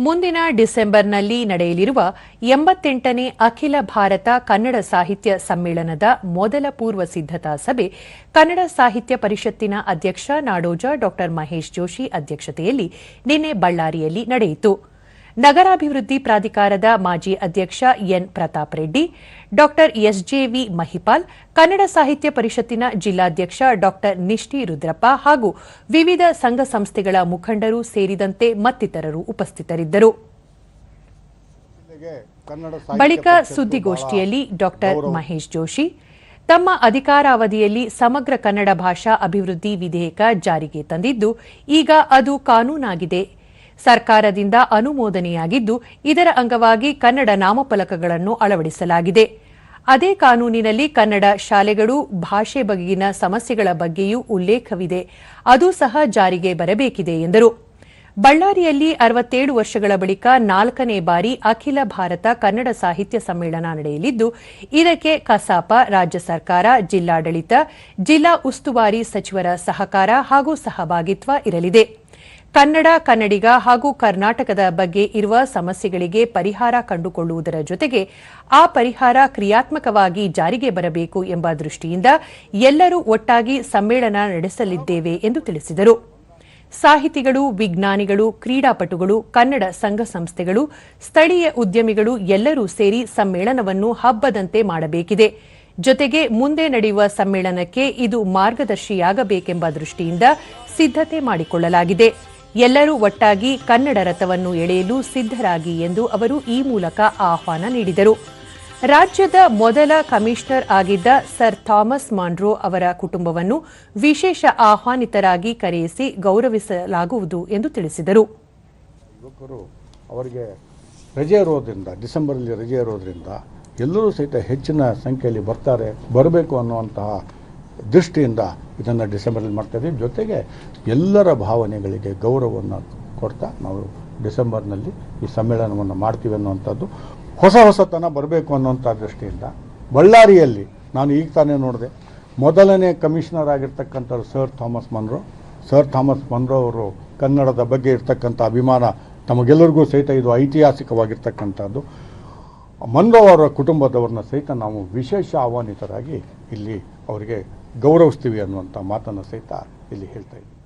ಮುಂದಿನ ಡಿಸೆಂಬರ್ನಲ್ಲಿ ನಡೆಯಲಿರುವ ಎಂಬತ್ತೆಂಟನೇ ಅಖಿಲ ಭಾರತ ಕನ್ನಡ ಸಾಹಿತ್ಯ ಸಮ್ಮೇಳನದ ಮೊದಲ ಪೂರ್ವ ಸಿದ್ಧತಾ ಸಭೆ, ಕನ್ನಡ ಸಾಹಿತ್ಯ ಪರಿಷತ್ತಿನ ಅಧ್ಯಕ್ಷ ನಾಡೋಜ ಡಾ ಮಹೇಶ್ ಜೋಶಿ ಅಧ್ಯಕ್ಷತೆಯಲ್ಲಿ ನಿನ್ನೆ ಬಳ್ಳಾರಿಯಲ್ಲಿ ನಡೆಯಿತು. ನಗರಾಭಿವೃದ್ಧಿ ಪ್ರಾಧಿಕಾರದ ಮಾಜಿ ಅಧ್ಯಕ್ಷ ಎನ್. ಪ್ರತಾಪ್ ರೆಡ್ಡಿ ಡಾ ಎಸ್ಜೆವಿ ಮಹಿಪಾಲ್ ಕನ್ನಡ ಸಾಹಿತ್ಯ ಪರಿಷತ್ತಿನ ಜಿಲ್ಲಾಧ್ಯಕ್ಷ ಡಾ ನಿಷ್ಠಿ ರುದ್ರಪ್ಪ ಹಾಗೂ ವಿವಿಧ ಸಂಘ ಸಂಸ್ಥೆಗಳ ಮುಖಂಡರು ಸೇರಿದಂತೆ ಮತ್ತಿತರರು ಉಪಸ್ಥಿತರಿದ್ದರು. ಬಳಿಕ ಸುದ್ದಿಗೋಷ್ಠಿಯಲ್ಲಿ ಡಾ ಡಾಕ್ಟರ್ ಮಹೇಶ್ ಜೋಶಿ ತಮ್ಮ ಅಧಿಕಾರಾವಧಿಯಲ್ಲಿ ಸಮಗ್ರ ಕನ್ನಡ ಭಾಷಾ ಅಭಿವೃದ್ಧಿ ವಿಧೇಯಕ ಜಾರಿಗೆ ತಂದಿದ್ದು ಈಗ ಅದು ಕಾನೂನಾಗಿದೆ. ಸರ್ಕಾರದಿಂದ ಅನುಮೋದನೆಯಾಗಿದ್ದು, ಇದರ ಅಂಗವಾಗಿ ಕನ್ನಡ ನಾಮಫಲಕಗಳನ್ನು ಅಳವಡಿಸಲಾಗಿದೆ. ಅದೇ ಕಾನೂನಿನಲ್ಲಿ ಕನ್ನಡ ಶಾಲೆಗಳು ಭಾಷೆ ಬಗೆಗಿನ ಸಮಸ್ಯೆಗಳ ಬಗ್ಗೆಯೂ ಉಲ್ಲೇಖವಿದೆ. ಅದು ಸಹ ಜಾರಿಗೆ ಬರಬೇಕಿದೆ ಎಂದರು. ಬಳ್ಳಾರಿಯಲ್ಲಿ ಅರವತ್ತೇಳು ವರ್ಷಗಳ ಬಳಿಕ ನಾಲ್ಕನೇ ಬಾರಿ ಅಖಿಲ ಭಾರತ ಕನ್ನಡ ಸಾಹಿತ್ಯ ಸಮ್ಮೇಳನ ನಡೆಯಲಿದ್ದು, ಇದಕ್ಕೆ ಕಸಾಪ ರಾಜ್ಯ ಸರ್ಕಾರ, ಜಿಲ್ಲಾಡಳಿತ, ಜಿಲ್ಲಾ ಉಸ್ತುವಾರಿ ಸಚಿವರ ಸಹಕಾರ ಹಾಗೂ ಸಹಭಾಗಿತ್ವ ಇರಲಿದೆ. ಕನ್ನಡ, ಕನ್ನಡಿಗ ಹಾಗೂ ಕರ್ನಾಟಕದ ಬಗ್ಗೆ ಇರುವ ಸಮಸ್ಯೆಗಳಿಗೆ ಪರಿಹಾರ ಕಂಡುಕೊಳ್ಳುವುದರ ಜೊತೆಗೆ ಆ ಪರಿಹಾರ ಕ್ರಿಯಾತ್ಮಕವಾಗಿ ಜಾರಿಗೆ ಬರಬೇಕು ಎಂಬ ದೃಷ್ಟಿಯಿಂದ ಎಲ್ಲರೂ ಒಟ್ಟಾಗಿ ಸಮ್ಮೇಳನ ನಡೆಸಲಿದ್ದೇವೆ ಎಂದು ತಿಳಿಸಿದರು. ಸಾಹಿತಿಗಳು, ವಿಜ್ಞಾನಿಗಳು, ಕ್ರೀಡಾಪಟುಗಳು, ಕನ್ನಡ ಸಂಘ ಸಂಸ್ಥೆಗಳು, ಸ್ಥಳೀಯ ಉದ್ಯಮಿಗಳು ಎಲ್ಲರೂ ಸೇರಿ ಸಮ್ಮೇಳನವನ್ನು ಹಬ್ಬದಂತೆ ಮಾಡಬೇಕಿದೆ. ಜೊತೆಗೆ ಮುಂದೆ ನಡೆಯುವ ಸಮ್ಮೇಳನಕ್ಕೆ ಇದು ಮಾರ್ಗದರ್ಶಿಯಾಗಬೇಕೆಂಬ ದೃಷ್ಟಿಯಿಂದ ಸಿದ್ಧತೆ ಮಾಡಿಕೊಳ್ಳಲಾಗಿದೆ. ಎಲ್ಲರೂ ಒಟ್ಟಾಗಿ ಕನ್ನಡ ರಥವನ್ನು ಎಳೆಯಲು ಸಿದ್ಧರಾಗಿ ಎಂದು ಅವರು ಈ ಮೂಲಕ ಆಹ್ವಾನ ನೀಡಿದರು. ರಾಜ್ಯದ ಮೊದಲ ಕಮಿಷನರ್ ಆಗಿದ್ದ ಸರ್ ಥಾಮಸ್ ಮಾಂಡ್ರೋ ಅವರ ಕುಟುಂಬವನ್ನು ವಿಶೇಷ ಆಹ್ವಾನಿತರಾಗಿ ಕರೆಯಿಸಿ ಗೌರವಿಸಲಾಗುವುದು ಎಂದು ತಿಳಿಸಿದರು. ಅವರಿಗೆ ರಜೆ ಇರೋದ್ರಿಂದ ಡಿಸೆಂಬರಲ್ಲಿ ರಜೆ ಇರೋದ್ರಿಂದ ಎಲ್ಲರೂ ಸಹಿತ ಹೆಚ್ಚಿನ ಸಂಖ್ಯೆಯಲ್ಲಿ ಬರ್ತಾರೆ, ಬರಬೇಕು ಅನ್ನುವಂತಹ ದೃಷ್ಟಿಯಿಂದ ಇದನ್ನು ಡಿಸೆಂಬರಲ್ಲಿ ಮಾಡ್ತಾ ಇದ್ದೀವಿ ಜೊತೆಗೆ ಎಲ್ಲರ ಭಾವನೆಗಳಿಗೆ ಗೌರವವನ್ನು ಕೊಡ್ತಾ ನಾವು ಡಿಸೆಂಬರ್ನಲ್ಲಿ ಈ ಸಮ್ಮೇಳನವನ್ನು ಮಾಡ್ತೀವಿ ಅನ್ನುವಂಥದ್ದು. ಹೊಸ ಹೊಸತನ ಬರಬೇಕು ಅನ್ನುವಂಥ ದೃಷ್ಟಿಯಿಂದ ಬಳ್ಳಾರಿಯಲ್ಲಿ ನಾನು ಈಗ ತಾನೇ ನೋಡಿದೆ, ಮೊದಲನೇ commissioner ಆಗಿರ್ತಕ್ಕಂಥವ್ರು sir Thomas Munro, sir Thomas Munro ಅವರು ಕನ್ನಡದ ಬಗ್ಗೆ ಇರ್ತಕ್ಕಂಥ ಅಭಿಮಾನ ತಮಗೆಲ್ಲರಿಗೂ ಸಹಿತ ಇದು ಐತಿಹಾಸಿಕವಾಗಿರ್ತಕ್ಕಂಥದ್ದು. ಮನ್ರೋ ಅವರ ಕುಟುಂಬದವ್ರನ್ನ ಸಹಿತ ನಾವು ವಿಶೇಷ ಆಹ್ವಾನಿತರಾಗಿ ಇಲ್ಲಿ ಅವರಿಗೆ ಗೌರವಿಸ್ತೀವಿ ಅನ್ನುವಂಥ ಮಾತನ್ನು ಸಹಿತ ಇಲ್ಲಿ ಹೇಳ್ತಾ ಇದ್ದೀವಿ